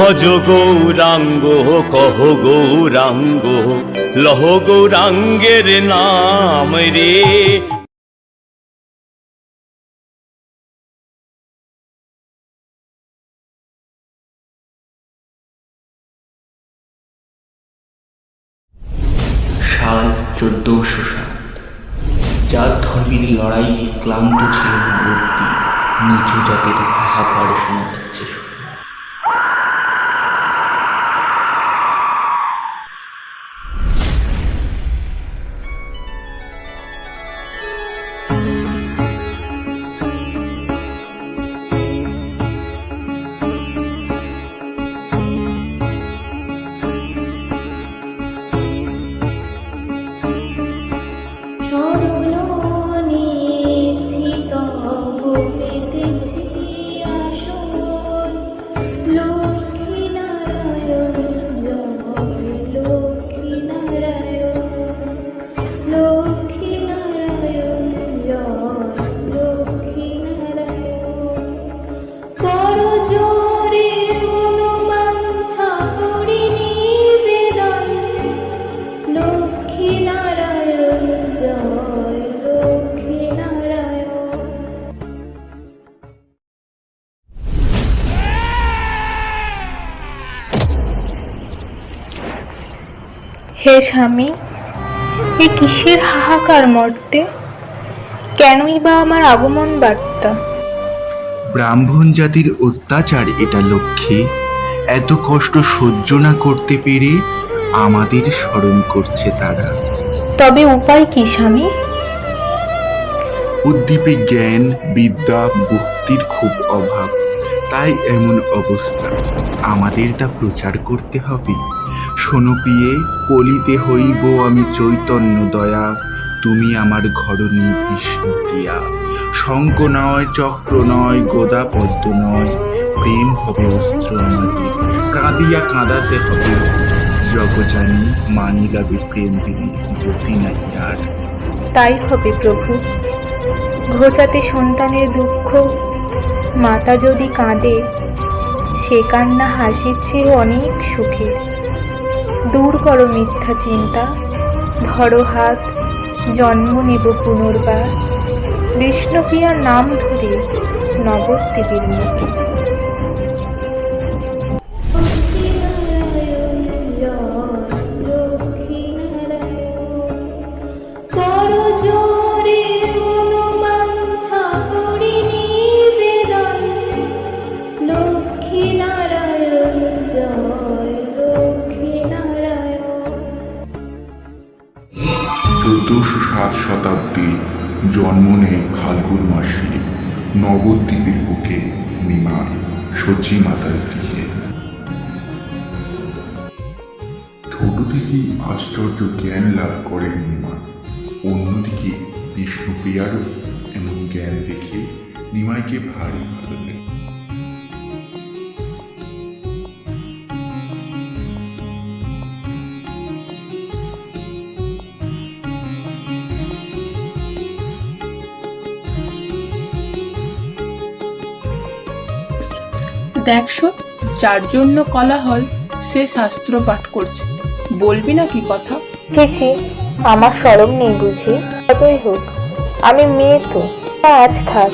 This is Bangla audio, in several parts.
ভজ গৌরাঙ্গ, কহ গৌরাঙ্গ, লহ গৌরাঙ্গের নাম রে। সাল চোদ্দশো সাত। যার ধর্মের লড়াইয়ে ক্লান্ত ছিল নিচু জাতের হাহাকার শোনা যাচ্ছে হে স্বামী এ কিসের হাহাকার মর্তে? কেনই বা আমার আগমন বার্তা? ব্রাহ্মণ জাতির অত্যাচার এটা লক্ষ্যে। এত কষ্ট সহ্য না করতে পেরে আমাদের স্মরণ করছে তারা। তবে উপায় কি স্বামী? উদ্দীপে জ্ঞান বিদ্যা ভক্তির খুব অভাব। তাই এমন অবস্থা। আমাদের তা প্রচার করতে হবে। শোনো পিয়ে কলিতে হইব আমি চৈতন্য দয়া, তুমি আমার ঘরণী বিষ্ণু প্রিয়া। শঙ্খ নয়, চক্র নয়, গোদা পদ্ম নয়, প্রেম হবে অস্ত্র আমাদের, কাঁদিয়া কাঁদাতে হবে। জগজানি মানি গাবে প্রেম গতি নাহি আর। তাই হবে প্রভু। ঘোচাতে সন্তানের দুঃখ, মাতা যদি কাঁদে, সে কান্না হাসির চেয়ে অনেক সুখের। দূর করো মিথ্যা চিন্তা। ধরো হাত জন্ম নেব পুনর্বার। বিষ্ণুপ্রিয়ার নাম ধরে নবদ্বীপের মুখে চোদ্দশো সাত শতাব্দী জন্ম নেয় ফাল্গুন মাসে। নবদ্বীপের বুকে নিমার সচি মাতার গৃহে। ছোট থেকেই আশ্চর্য জ্ঞান লাভ করেন নিমা অন্যদিকে বিষ্ণুপ্রিয়ারও এমন জ্ঞান দেখে নিমাইকে ভারী ভালো দেখছ? যার জন্য কলা হল সে শাস্ত্র পাঠ করছে। বলবি না কি কথা? ছি আমার সরম নেই বুঝি। কতই হোক, আমি মেয়ে তো আজ থাক।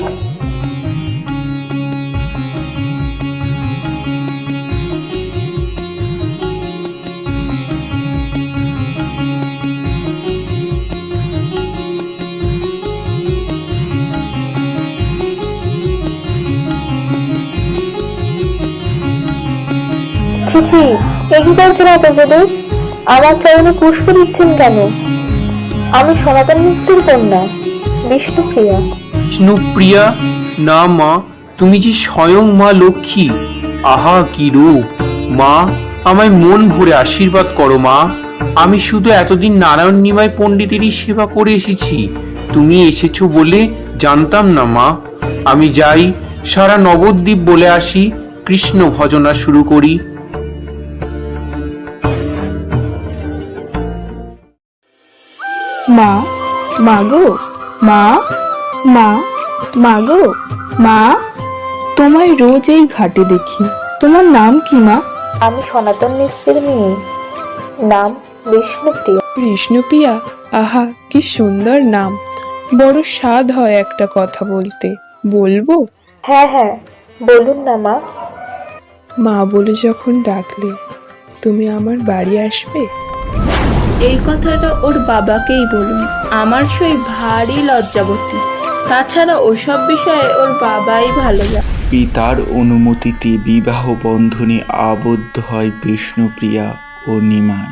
ছিছি এ কি করছেন অতগুদূর আমার চরণে পুষ্প দিচ্ছেন কেন? আমি সনাতন মিশ্রের কন্যা, বিষ্ণুপ্রিয়া। বিষ্ণুপ্রিয়া? না, মা, তুমি যে স্বয়ং মা লক্ষ্মী, আহা কি রূপ। মা, আমায় মন ভরে আশীর্বাদ করো, মা। আমি শুধু এতদিন নারায়ণ নিমায় পণ্ডিতেরই সেবা করে এসেছি। তুমি এসেছ বলে জানতাম না, মা। আমি যাই, সারা নবদ্বীপ বলে আসি, কৃষ্ণ ভজনা শুরু করি। মা মা গো মা মা মা গো মা। তোমায় রোজ এই ঘাটে দেখি। তোমার নাম কি মা? আমি সনাতন মিশ্রের মেয়ে। নাম বিষ্ণুপ্রিয়া। বিষ্ণুপ্রিয়া? আহা কি সুন্দর নাম। বড় স্বাদ হয় একটা কথা বলতে। বলব? হ্যাঁ হ্যাঁ বলুন না মা। মা বলে যখন ডাকলে তুমি আমার বাড়ি আসবে? এই কথাটা ওর বাবাকেই বলুন। আমার সই ভারী লজ্জাবতী। তাছাড়া ওসব বিষয়ে ওর বাবাই ভালো যায় পিতার অনুমতিতে বিবাহ বন্ধনে আবদ্ধ হয় বিষ্ণুপ্রিয়া ও নিমাই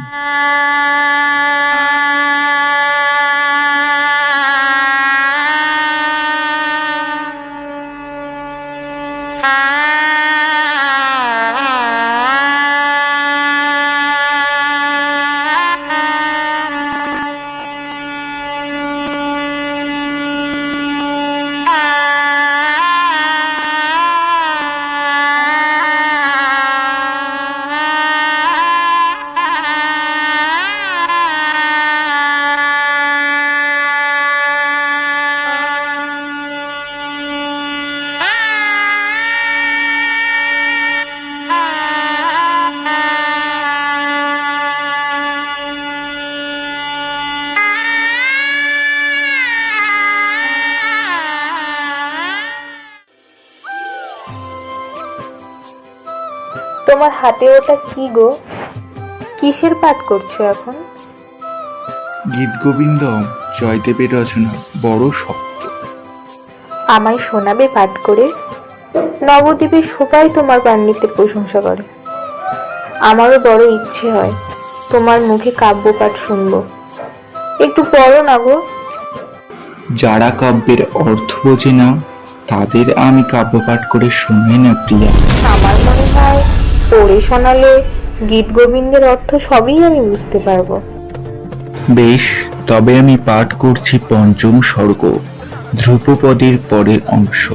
তোমার হাতে ওটা কি গো? কিসের পাঠ করছ এখন? গীত গোবিন্দম জয়দেবের রচনা বড় শক্ত। আমায় শোনাবে পাঠ করে? নবদ্বীপের সবাই তোমার পাণ্ডিত্যের প্রশংসা করে। আমারও বড় ইচ্ছে হয় তোমার মুখে কাব্য পাঠ শুনব। একটু পড়ো না গো। যারা কাব্যের অর্থ বোঝে না তাদের আমি কাব্য পাঠ করে শুনে না প্রিয়া। আমার মনে হয় পড়ে শোনালে গীত গোবিন্দের অর্থ সবই আমি বুঝতে পারব। বেশ, তবে আমি পাঠ করছি পঞ্চম স্বর্গ ধ্রুপপদের পরের অংশ।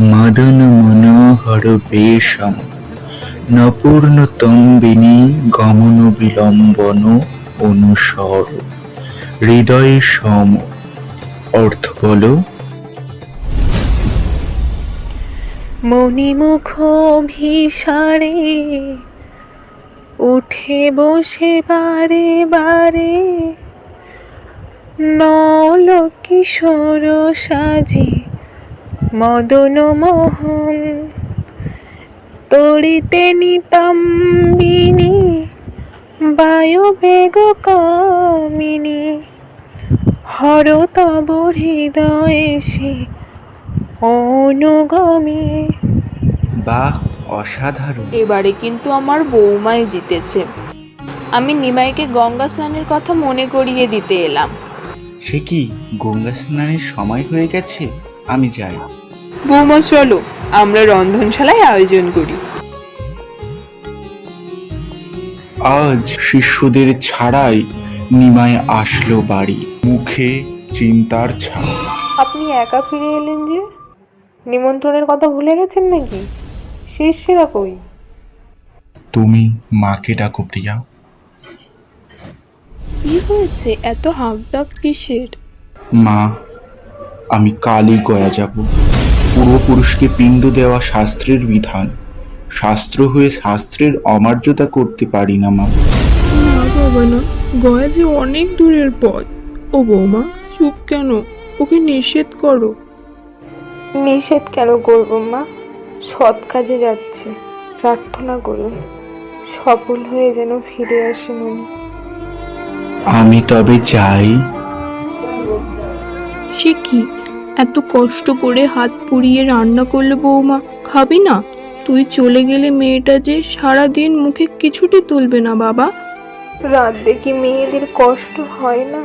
মদন মনোহর বেশম। গমন বিলম্বন অনুসর। হৃদয়ে সম। অর্থ বলো মণিমুখ ভিসারে উঠে বসে বারে বারে নল কিশোর সাজে মদন মোহন তড়িতে নিতম্বিনী বায়ু বেগ কামিনী হর তব সে অনুগমী। বাহ অসাধারণ। এবারে কিন্তু আমার বৌমাই জিতেছে। আমি নিমাইকে গঙ্গা স্নানের কথা মনে করিয়ে দিতে এলাম। সে কি গঙ্গা স্নানের সময় হয়ে গেছে? আমি যাই। বৌমা চলো আমরা রন্ধনশালায় আয়োজন করি। আজ শিশুদের ছাড়াই নিমায় আসলো বাড়ি। মুখে চিন্তার ছাপ। আপনি একা ফিরে এলেন যে? নিমন্ত্রণের কথা ভুলে গেছেন নাকি? শিষ্যেরা কই? তুমি মাকে ডাকো প্রিয়া। কি হয়েছে? এত হাঁকডাক কিসের? মা আমি কালই গয়া যাব। পূর্বপুরুষকে পিণ্ড দেওয়া শাস্ত্রের বিধান। শাস্ত্র হয়ে শাস্ত্রের অমার্যতা করতে পারি না মা। না বাবা না। গয়া যে অনেক দূরের পথ। ও বৌমা চুপ কেন? ওকে নিষেধ করো। নিষেধ কেন করব মা? সৎ কাজে যাচ্ছে। প্রার্থনা করুন। সফল হয়ে যেন ফিরে আসেন উনি আমি তবে যাই। সে কি? এত কষ্ট করে হাত পুড়িয়ে রান্না করল বৌমা খাবি না? তুই চলে গেলে মেয়েটা যে সারা দিন মুখে কিছুটি তুলবে না বাবা। রাত দেখি মেয়েদের কষ্ট হয় না।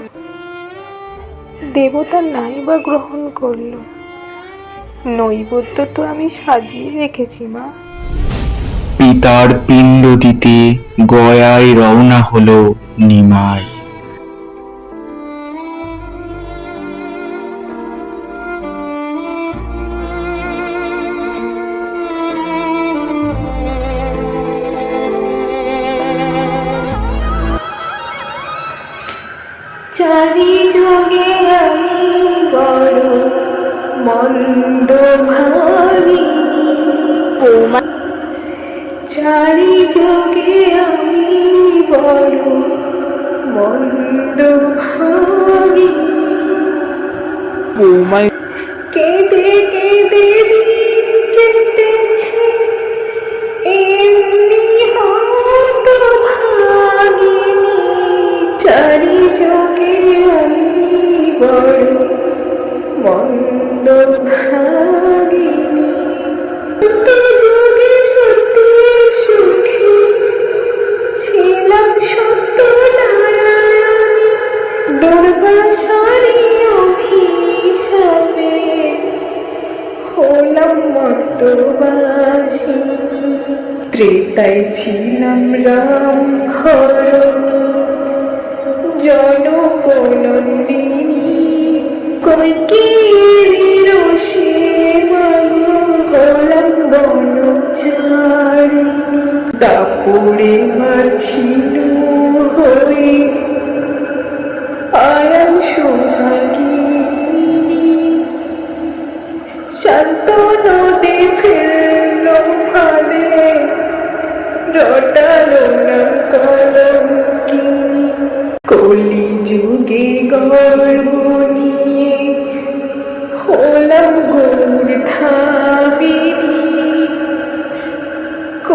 দেবতা নাই বা গ্রহণ করল। নৈবেদ্য তো আমি সাজিয়ে রেখেছি মা। পিতার পিণ্ড দিতে গয়ায় রওনা হলো নিমাই। বড় মন্দ ভাবি বৌমায় কেঁদে কেঁদে দিন কেটেছে এমনি হতো ভাগিনি চারি যোগে আমি বড় মন্দ ভাগিনি ত্রেতায় ছিলাম রাম হর জনকনন্দিনী বনচারী কাপড়ে মাছিল হয়ে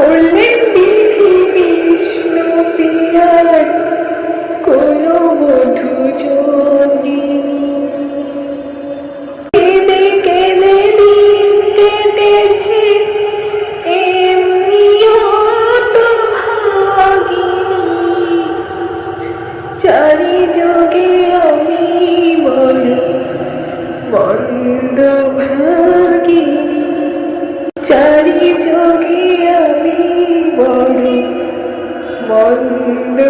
করলেন বিধি বিষ্ণু পিয়ার আমি বড় মন্দ ভাগিনী